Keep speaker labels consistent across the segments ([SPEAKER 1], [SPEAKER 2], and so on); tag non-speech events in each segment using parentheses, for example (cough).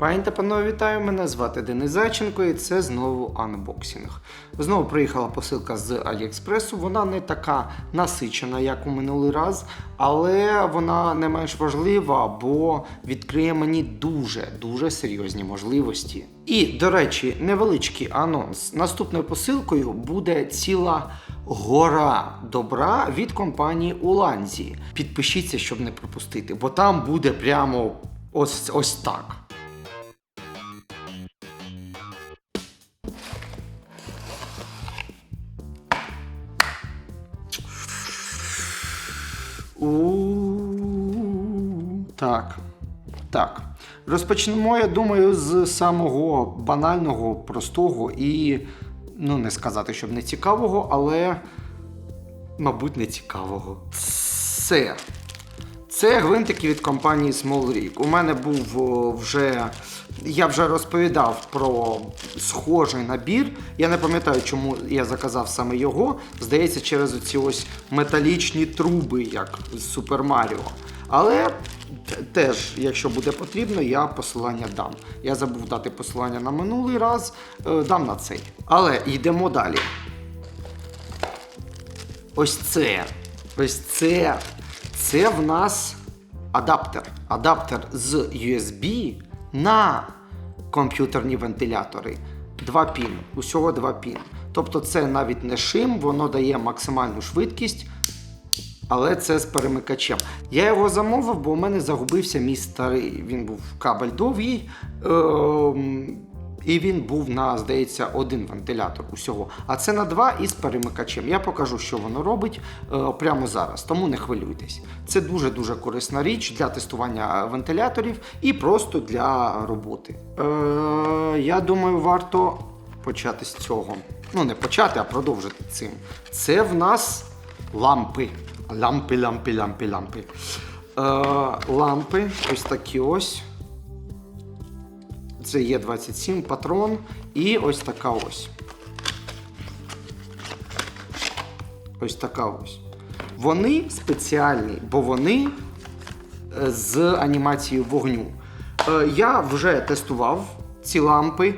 [SPEAKER 1] Пані та панове, вітаю! Мене звати Денис Зайченко і це знову анбоксинг. Знову приїхала посилка з Аліекспресу. Вона не така насичена, як у минулий раз, але вона не менш важлива, бо відкриє мені дуже дуже серйозні можливості. І, до речі, невеличкий анонс. Наступною посилкою буде ціла гора добра від компанії Уланзі. Підпишіться, щоб не пропустити, бо там буде прямо ось, ось так. Так. Так. Розпочнемо, я думаю, з самого банального, простого і, ну, не сказати, щоб не цікавого, але, мабуть, не цікавого. Це. Це гвинтики від компанії Small. У мене був вже. Я вже розповідав про схожий набір. Я не пам'ятаю, чому я заказав саме його. Здається, через оці ось металічні труби, як з Super Mario. Але теж, якщо буде потрібно, я посилання дам. Я забув дати посилання на минулий раз, е, дам на цей. Але йдемо далі. Ось це. Ось це. Це в нас адаптер. Адаптер з USB на комп'ютерні вентилятори. Два пін. Усього два пін. Тобто це навіть не шим, воно дає максимальну швидкість. Але це з перемикачем. Я його замовив, бо у мене загубився мій старий. Він був кабель довгий. Ем, і він був на, здається, один вентилятор усього. А це на два із перемикачем. Я покажу, що воно робить е, прямо зараз, тому не хвилюйтесь. Це дуже-дуже корисна річ для тестування вентиляторів і просто для роботи. Е, я думаю, варто почати з цього. Ну, не почати, а продовжити цим. Це в нас лампи. Лампи, лампи, лампи, лампи. Е, лампи, ось такі ось. Це є 27 патрон і ось така ось. Ось така ось. Вони спеціальні, бо вони е, з анімацією вогню. Е, Я вже тестував ці лампи,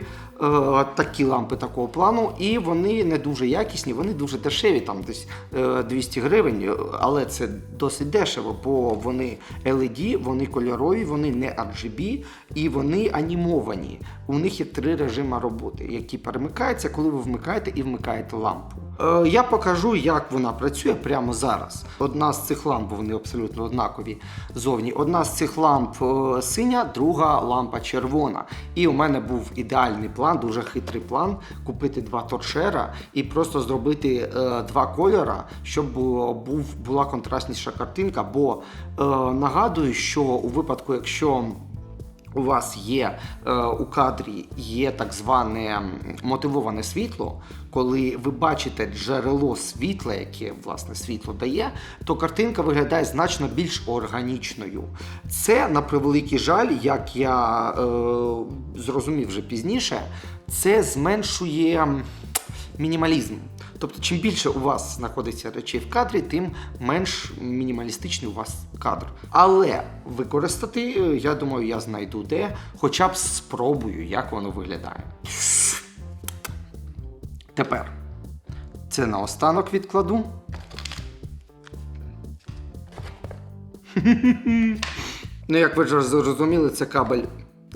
[SPEAKER 1] такі лампи такого плану, і вони не дуже якісні, вони дуже дешеві, там десь е, 200 гривень, е, але це досить дешево, бо вони LED, вони кольорові, вони не RGB і вони анімовані. У них є три режими роботи, які перемикаються, коли ви вмикаєте і вмикаєте лампу. Е, Я покажу, як вона працює прямо зараз. Одна з цих ламп, вони абсолютно однакові зовні. Одна з цих ламп е, синя, друга лампа червона. І у мене був ідеальний план, дуже хитрий план купити два торшера і просто зробити е, два кольора, щоб був, була контрастніша картинка. Бо нагадую, що у випадку, якщо у вас є е, у кадрі є так зване мотивоване світло, коли ви бачите джерело світла, яке власне світло дає, то картинка виглядає значно більш органічною. Це на превеликий жаль, як я е, зрозумів вже пізніше, це зменшує мінімалізм. Тобто, чим більше у вас знаходиться речей в кадрі, тим менш мінімалістичний у вас кадр. Але використати, е, я думаю, я знайду де, хоча б спробую, як воно виглядає. Тепер це наостанок відкладу. (laughs) Ну, як ви вже зрозуміли, це кабель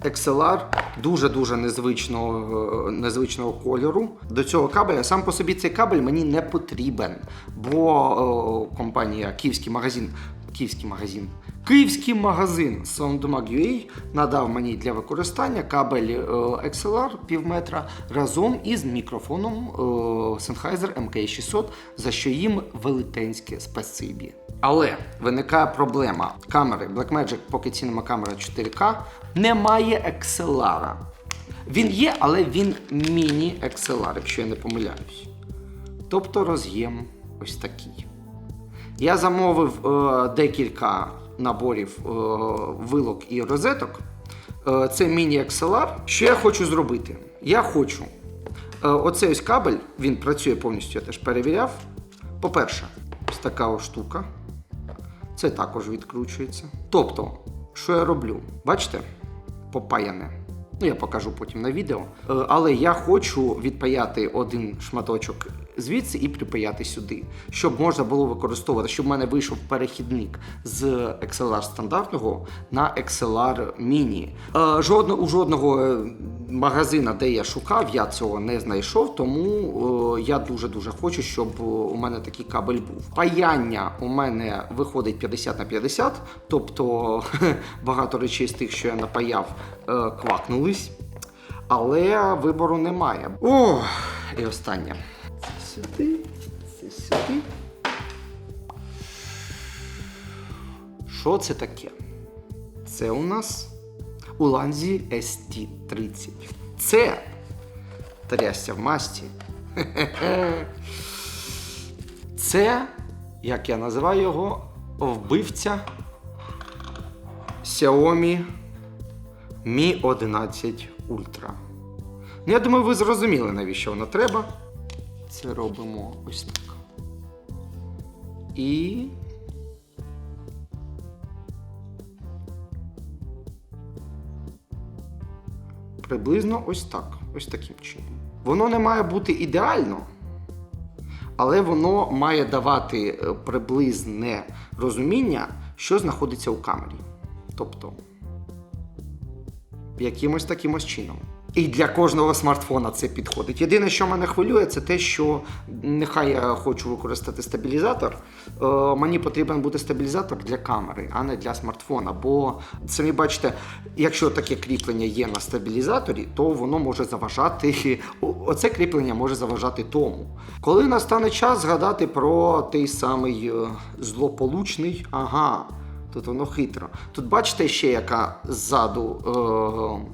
[SPEAKER 1] XLR дуже-дуже незвичного, е, незвичного кольору. До цього кабеля сам по собі цей кабель мені не потрібен, бо е, компанія Київський магазин. Київський магазин. Київський магазин SoundMag.ua надав мені для використання кабель е, XLR пів метра разом із мікрофоном е, Sennheiser MK600, за що їм велетенське спасибі. Але виникає проблема. Камери Blackmagic Pocket Cinema камера 4K немає XLR. Він є, але він міні-XLR, якщо я не помиляюсь. Тобто роз'єм ось такий. Я замовив е, декілька наборів е, вилок і розеток. Е, це міні-XLR. Що я хочу зробити? Я хочу. Е, оцей ось кабель, він працює повністю, я теж перевіряв. По-перше, ось така ось штука. Це також відкручується. Тобто, що я роблю? Бачите? Попаяне. Ну, я покажу потім на відео. Але я хочу відпаяти один шматочок звідси і припаяти сюди, щоб можна було використовувати, щоб в мене вийшов перехідник з XLR стандартного на XLR Mini. Е, Жодно, у жодного е, магазина, де я шукав, я цього не знайшов, тому е, я дуже-дуже хочу, щоб у мене такий кабель був. Паяння у мене виходить 50 на 50, тобто (laughs) багато речей з тих, що я напаяв, квакнулись. Але вибору немає. О, і останнє. Сюди, це сюди. Що це таке? Це у нас Уланзі ST30. Це трясся в масті. (laughs) Це, як я називаю його, вбивця Xiaomi Mi 11 Ultra. Ну, я думаю, ви зрозуміли, навіщо воно треба. Це робимо ось так. І. Приблизно ось так. Ось таким чином. Воно не має бути ідеально, але воно має давати е, приблизне розуміння, що знаходиться у камері. Тобто, якимось таким чином. І для кожного смартфона це підходить. Єдине, що мене хвилює, це те, що нехай я хочу використати стабілізатор. е, мені потрібен буде стабілізатор для камери, а не для смартфона. Бо самі бачите, якщо таке кріплення є на стабілізаторі, то воно може заважати. Оце кріплення може заважати тому. Коли настане час згадати про той самий е, злополучний, ага. Тут воно хитро. Тут бачите ще яка ззаду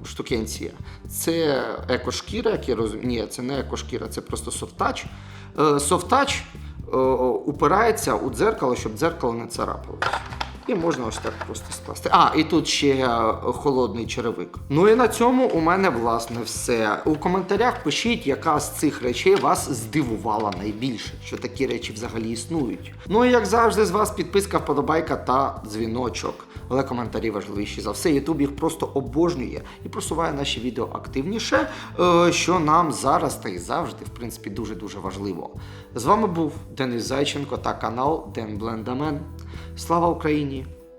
[SPEAKER 1] е, штукенція. Це екошкіра, як я розумію. Ні, це не екошкіра, це просто софтач. Е, софтач е, упирається у дзеркало, щоб дзеркало не царапалось. І можна ось так просто скласти. А, і тут ще е, холодний черевик. Ну і на цьому у мене власне все. У коментарях пишіть, яка з цих речей вас здивувала найбільше, що такі речі взагалі існують. Ну і як завжди, з вас підписка, вподобайка та дзвіночок. Але коментарі важливіші за все. Ютуб їх просто обожнює і просуває наші відео активніше, е, що нам зараз та й завжди, в принципі, дуже-дуже важливо. З вами був Денис Зайченко та канал Ден Блендамен. Слава Україні!